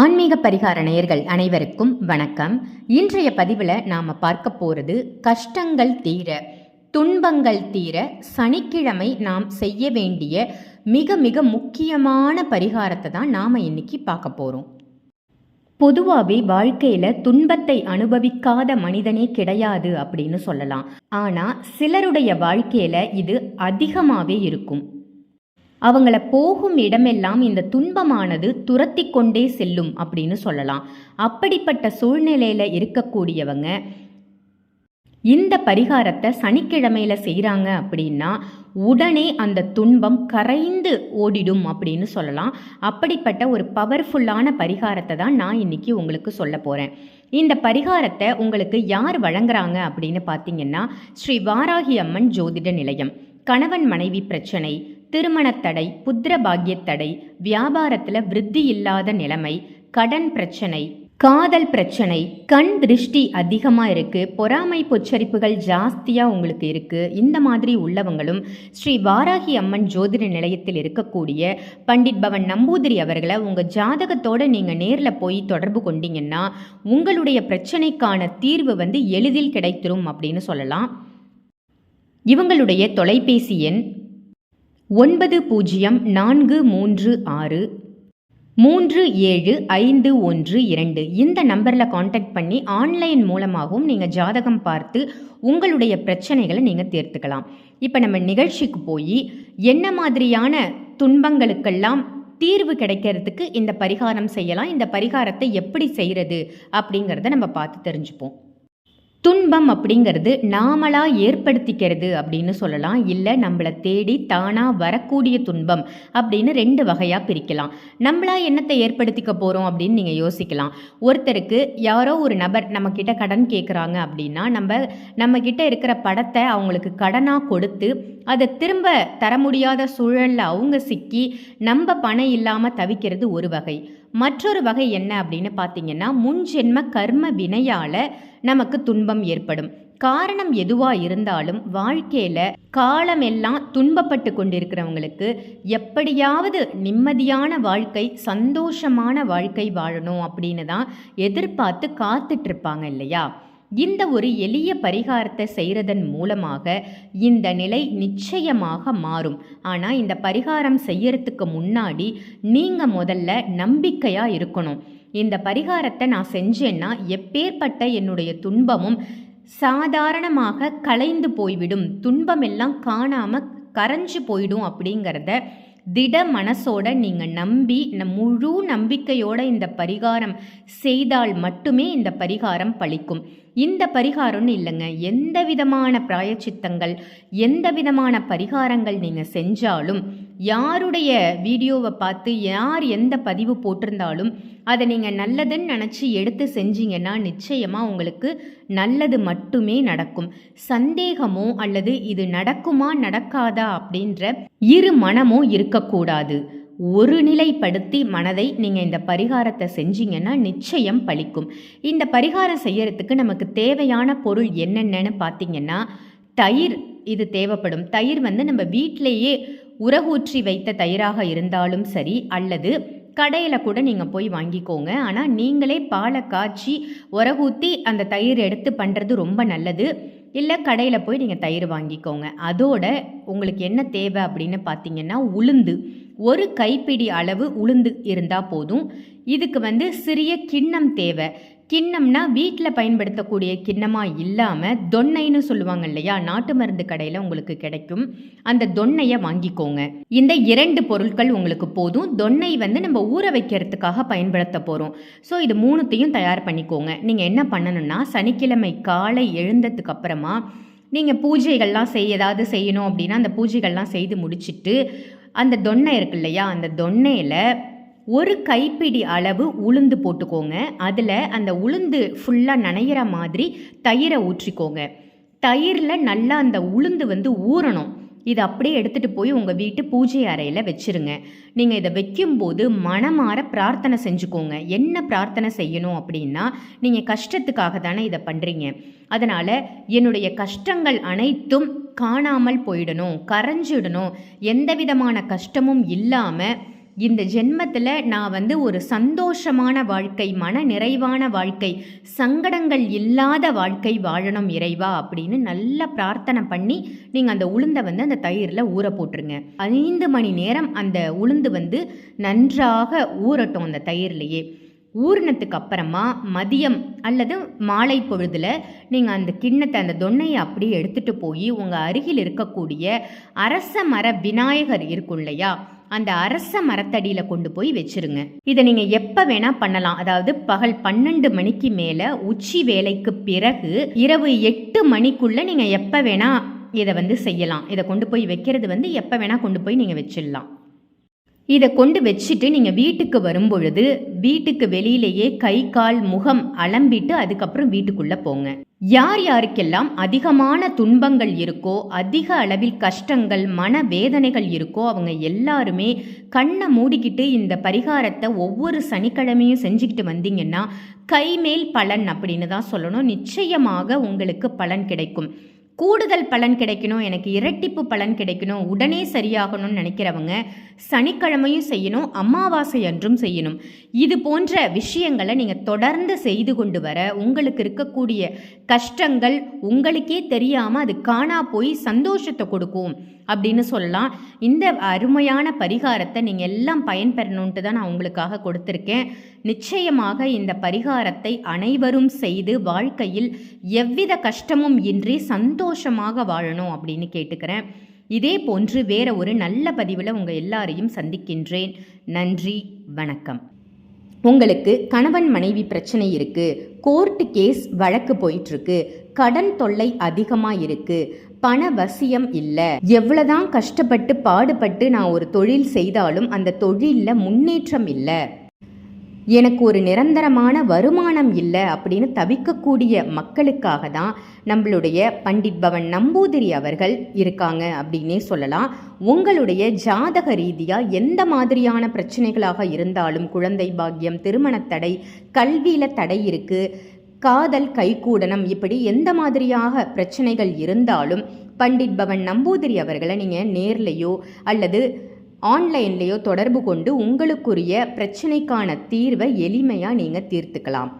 ஆன்மீக பரிகார நேயர்கள் அனைவருக்கும் வணக்கம். இன்றைய பதிவில் நாம் பார்க்க போகிறது கஷ்டங்கள் தீர துன்பங்கள் தீர சனிக்கிழமை நாம் செய்ய வேண்டிய மிக மிக முக்கியமான பரிகாரத்தை தான் நாம் இன்னைக்கு பார்க்க போகிறோம் பொதுவாகவே வாழ்க்கையில் துன்பத்தை அனுபவிக்காத மனிதனே கிடையாது அப்படின்னு சொல்லலாம். ஆனால் சிலருடைய வாழ்க்கையில் இது அதிகமாகவே இருக்கும். அவங்கள போகும் இடமெல்லாம் இந்த துன்பமானது துரத்தி கொண்டே செல்லும் அப்படின்னு சொல்லலாம். அப்படிப்பட்ட சூழ்நிலையில் இருக்கக்கூடியவங்க இந்த பரிகாரத்தை சனிக்கிழமையில் செய்கிறாங்க அப்படின்னா உடனே அந்த துன்பம் கரைந்து ஓடிடும் அப்படின்னு சொல்லலாம். அப்படிப்பட்ட ஒரு பவர்ஃபுல்லான பரிகாரத்தை தான் நான் இன்னைக்கு உங்களுக்கு சொல்ல போகிறேன் இந்த பரிகாரத்தை உங்களுக்கு யார் வழங்குறாங்க அப்படின்னு பார்த்தீங்கன்னா ஸ்ரீ வாராகி அம்மன் ஜோதிட நிலையம். கணவன் மனைவி பிரச்சனை திருமணத்தடை புத்திர பாக்கியத்தடை வியாபாரத்தில் விருத்தி இல்லாத நிலைமை கடன் பிரச்சனை காதல் பிரச்சனை கண் திருஷ்டி அதிகமாக இருக்குது பொறாமை பொச்சரிப்புகள் ஜாஸ்தியாக உங்களுக்கு இருக்குது இந்த மாதிரி உள்ளவங்களும் ஸ்ரீ வாராகி அம்மன் ஜோதிட நிலையத்தில் இருக்கக்கூடிய பண்டிட் பவன் நம்பூதிரி அவர்களை உங்கள் ஜாதகத்தோடு நீங்கள் நேரில் போய் தொடர்பு கொண்டீங்கன்னா உங்களுடைய பிரச்சனைக்கான தீர்வு வந்து எளிதில் கிடைத்திரும் அப்படின்னு சொல்லலாம். இவங்களுடைய தொலைபேசி எண் ஒன்பது பூஜ்ஜியம் நான்கு மூன்று ஆறு. மூன்று ஏழு ஐந்து ஒன்று இரண்டு. இந்த நம்பரில் காண்டாக்ட் பண்ணி ஆன்லைன் மூலமாகவும் நீங்கள் ஜாதகம் பார்த்து உங்களுடைய பிரச்சனைகளை நீங்கள் தீர்த்துக்கலாம். இப்போ நம்ம நிகழ்ச்சிக்கு போய் என்ன மாதிரியான துன்பங்களுக்கெல்லாம் தீர்வு கிடைக்கிறதுக்கு இந்த பரிகாரம் செய்யலாம் இந்த பரிகாரத்தை எப்படி செய்கிறது அப்படிங்கிறத நம்ம பார்த்து தெரிஞ்சுப்போம். துன்பம் அப்படிங்கிறது நாமளாக ஏற்படுத்திக்கிறது அப்படின்னு சொல்லலாம். இல்லை நம்மளை தேடி தானாக வரக்கூடிய துன்பம் அப்படின்னு ரெண்டு வகையாக பிரிக்கலாம். நம்மளா என்னத்தை ஏற்படுத்திக்க போகிறோம் அப்படின்னு நீங்கள் யோசிக்கலாம். ஒருத்தருக்கு யாரோ ஒரு நபர் நம்மக்கிட்ட கடன் கேட்குறாங்க அப்படின்னா நம்ம நம்மக்கிட்ட இருக்கிற படத்தை அவங்களுக்கு கடனாக கொடுத்து அதை திரும்ப தர முடியாத சூழலில் அவங்க சிக்கி நம்ம பணம் இல்லாமல் தவிக்கிறது ஒரு வகை. மற்றொரு வகை என்ன அப்படின்னு பார்த்தீங்கன்னா முன்ஜென்ம கர்ம வினையால் நமக்கு துன்பம் ஏற்படும். காரணம் எதுவாக இருந்தாலும் வாழ்க்கையில் காலமெல்லாம் துன்பப்பட்டு கொண்டிருக்கிறவங்களுக்கு எப்படியாவது நிம்மதியான வாழ்க்கை சந்தோஷமான வாழ்க்கை வாழணும் அப்படின்னு தான் எதிர்பார்த்து காத்துட்ருப்பாங்க இல்லையா? இந்த ஒரு எளிய பரிகாரத்தை செய்கிறதன் மூலமாக இந்த நிலை நிச்சயமாக மாறும். ஆனால் இந்த பரிகாரம் செய்யறதுக்கு முன்னாடி நீங்கள் முதல்ல நம்பிக்கையாக இருக்கணும். இந்த பரிகாரத்தை நான் செஞ்சேன்னா எப்பேற்பட்ட என்னுடைய துன்பமும் சாதாரணமாக கலைந்து போய்விடும். துன்பமெல்லாம் காணாமல் கரைஞ்சு போயிடும் அப்படிங்கிறத திட மனசோட நீங்கள் நம்பி முழு நம்பிக்கையோட இந்த பரிகாரம் செய்தால் மட்டுமே இந்த பரிகாரம் பழிக்கும். இந்த பரிகாரம்னு இல்லைங்க. எந்த விதமான பிராயச்சித்தங்கள் எந்த விதமான பரிகாரங்கள் நீங்கள் செஞ்சாலும் யாருடைய வீடியோவை பார்த்து யார் எந்த பதிவு போட்டிருந்தாலும் அதை நீங்கள் நல்லதுன்னு நினச்சி எடுத்து செஞ்சீங்கன்னா நிச்சயமாக உங்களுக்கு நல்லது மட்டுமே நடக்கும். சந்தேகமோ அல்லது இது நடக்குமா நடக்காதா அப்படின்ற இரு மனமோ இருக்கக்கூடாது. ஒரு நிலைப்படுத்தி மனதை நீங்கள் இந்த பரிகாரத்தை செஞ்சீங்கன்னா நிச்சயம் பழிக்கும். இந்த பரிகாரம் செய்யறதுக்கு நமக்கு தேவையான பொருள் என்னென்னு பார்த்தீங்கன்னா தயிர் இது தேவைப்படும். தயிர் வந்து நம்ம வீட்டிலேயே உரகூற்றி வைத்த தயிராக இருந்தாலும் சரி அல்லது கடையில் கூட நீங்கள் போய் வாங்கிக்கோங்க. ஆனால் நீங்களே பாலை காய்ச்சி உரகூற்றி அந்த தயிர் எடுத்து பண்ணுறது ரொம்ப நல்லது. இல்லை கடையில் போய் நீங்கள் தயிர் வாங்கிக்கோங்க. அதோட உங்களுக்கு என்ன தேவை அப்படின்னு பார்த்தீங்கன்னா உளுந்து. ஒரு கைப்பிடி அளவு உளுந்து இருந்தால் போதும். இதுக்கு வந்து சிறிய கிண்ணம் தேவை. கிண்ணம்னா வீட்டில் பயன்படுத்தக்கூடிய கிண்ணமாக இல்லாமல் தொன்னைன்னு சொல்லுவாங்க இல்லையா? நாட்டு மருந்து கடையில் உங்களுக்கு கிடைக்கும். அந்த தொன்னையை வாங்கிக்கோங்க. இந்த இரண்டு பொருட்கள் உங்களுக்கு போதும். தொன்னை வந்து நம்ம ஊற வைக்கிறதுக்காக பயன்படுத்த போகிறோம் ஸோ இது மூணுத்தையும் தயார் பண்ணிக்கோங்க. நீங்கள் என்ன பண்ணணும்னா சனிக்கிழமை காலை எழுந்ததுக்கு அப்புறமா நீங்கள் பூஜைகள்லாம் செய் ஏதாவது செய்யணும் அப்படின்னா அந்த பூஜைகள்லாம் செய்து முடிச்சுட்டு அந்த தொன்னை இருக்கு இல்லையா? அந்த தொன்னையில் ஒரு கைப்பிடி அளவு உளுந்து போட்டுக்கோங்க. அதில் அந்த உளுந்து ஃபுல்லாக நனையிற மாதிரி தயிரை ஊற்றிக்கோங்க. தயிரில் நல்லா அந்த உளுந்து வந்து ஊறணும். இதை அப்படியே எடுத்துகிட்டு போய் உங்கள் வீட்டு பூஜை அறையில் வச்சுருங்க. நீங்கள் இதை வைக்கும்போது மனமாற பிரார்த்தனை செஞ்சுக்கோங்க. என்ன பிரார்த்தனை செய்யணும் அப்படின்னா நீங்கள் கஷ்டத்துக்காக தானே இதை பண்ணுறீங்க அதனால் என்னுடைய கஷ்டங்கள் அனைத்தும் காணாமல் போயிடணும் கரைஞ்சிடணும். எந்த விதமான கஷ்டமும் இல்லாமல் இந்த ஜென்மத்தில் நான் வந்து ஒரு சந்தோஷமான வாழ்க்கை மன நிறைவான வாழ்க்கை சங்கடங்கள் இல்லாத வாழ்க்கை வாழணும் இறைவா அப்படின்னு நல்லா பிரார்த்தனை பண்ணி நீங்கள் அந்த உளுந்தை வந்து அந்த தயிரில் ஊற போட்டுருங்க. ஐந்து மணி நேரம் அந்த உளுந்து வந்து நன்றாக ஊறட்டும் அந்த தயிர்லேயே. ஊறினத்துக்கு அப்புறமா மதியம் அல்லது மாலை பொழுதில் நீங்கள் அந்த கிண்ணத்தை அந்த தொன்னையை அப்படியே எடுத்துகிட்டு போய் உங்கள் அருகில் இருக்கக்கூடிய அரச மர விநாயகர் இருக்கும் இல்லையா அந்த அரச மரத்தடியில் கொண்டு போய் வச்சிருங்க. இதை நீங்கள் எப்போ வேணால் பண்ணலாம். அதாவது பகல் பன்னெண்டு மணிக்கு மேலே உச்சி வேலைக்கு பிறகு இரவு எட்டு மணிக்குள்ளே நீங்கள் எப்போ வேணால் இதை வந்து செய்யலாம். இதை கொண்டு போய் வைக்கிறது வந்து எப்போ வேணால் கொண்டு போய் நீங்கள் வச்சிடலாம். இதை கொண்டு வச்சுட்டு நீங்கள் வீட்டுக்கு வரும்பொழுது வீட்டுக்கு வெளியிலேயே கை கால் முகம் அலம்பிட்டு அதுக்கப்புறம் வீட்டுக்குள்ளே போங்க. யார் யாருக்கெல்லாம் அதிகமான துன்பங்கள் இருக்கோ அதிக அளவில் கஷ்டங்கள் மன வேதனைகள் இருக்கோ அவங்க எல்லாருமே கண்ணை மூடிக்கிட்டு இந்த பரிகாரத்தை ஒவ்வொரு சனிக்கிழமையும் செஞ்சுக்கிட்டு வந்தீங்கன்னா கைமேல் பலன் அப்படின்னு தான் சொல்லணும். நிச்சயமாக உங்களுக்கு பலன் கிடைக்கும். கூடுதல் பலன் கிடைக்கணும் எனக்கு இரட்டிப்பு பலன் கிடைக்கணும் உடனே சரியாகணும்னு நினைக்கிறவங்க சனிக்கிழமையும் செய்யணும் அமாவாசை அன்றும் செய்யணும். இது போன்ற விஷயங்களை நீங்கள் தொடர்ந்து செய்து கொண்டு வர உங்களுக்கு இருக்கக்கூடிய கஷ்டங்கள் உங்களுக்கே தெரியாமல் அது காணா போய் சந்தோஷத்தை கொடுக்கும் அப்படின்னு சொல்லலாம். இந்த அருமையான பரிகாரத்தை நீங்கள் எல்லாம் பயன்பெறணுன்ட்டு தான் நான் உங்களுக்காக கொடுத்துருக்கேன். நிச்சயமாக இந்த பரிகாரத்தை அனைவரும் செய்து வாழ்க்கையில் எவ்வித கஷ்டமும் இன்றி சந்தோஷமாக வாழணும் அப்படின்னு கேட்டுக்கிறேன். இதே போன்று வேற ஒரு நல்ல பதிவில் உங்கள் எல்லாரையும் சந்திக்கின்றேன். நன்றி வணக்கம். உங்களுக்கு கணவன் மனைவி பிரச்சனை இருக்குது கோர்ட்டு கேஸ் வழக்கு போயிட்டுருக்கு. கடன் தொல்லை அதிகமாக இருக்குது பண வசியம் இல்லை. எவ்வளோதான் கஷ்டப்பட்டு பாடுபட்டு நான் ஒரு தொழில் செய்தாலும் அந்த தொழிலில் முன்னேற்றம் இல்லை. எனக்கு ஒரு நிரந்தரமான வருமானம் இல்லை அப்படின்னு தவிக்கக்கூடிய மக்களுக்காக தான் நம்மளுடைய பண்டிட் பவன் நம்பூதிரி அவர்கள் இருக்காங்க அப்படின்னே சொல்லலாம். உங்களுடைய ஜாதக ரீதியாக எந்த மாதிரியான பிரச்சனைகளாக இருந்தாலும் குழந்தை பாக்கியம் திருமணத்தடை கல்வியில் தடை இருக்குது காதல் கைகூடனம் இப்படி எந்த மாதிரியாக பிரச்சனைகள் இருந்தாலும் பண்டிட் பவன் நம்பூதிரி அவர்களை நீங்கள் நேர்லேயோ அல்லது ஆன்லைன்லேயோ தொடர்பு கொண்டு உங்களுக்குரிய பிரச்சனைக்கான தீர்வை எளிமையாக நீங்கள் தீர்த்துக்கலாம்.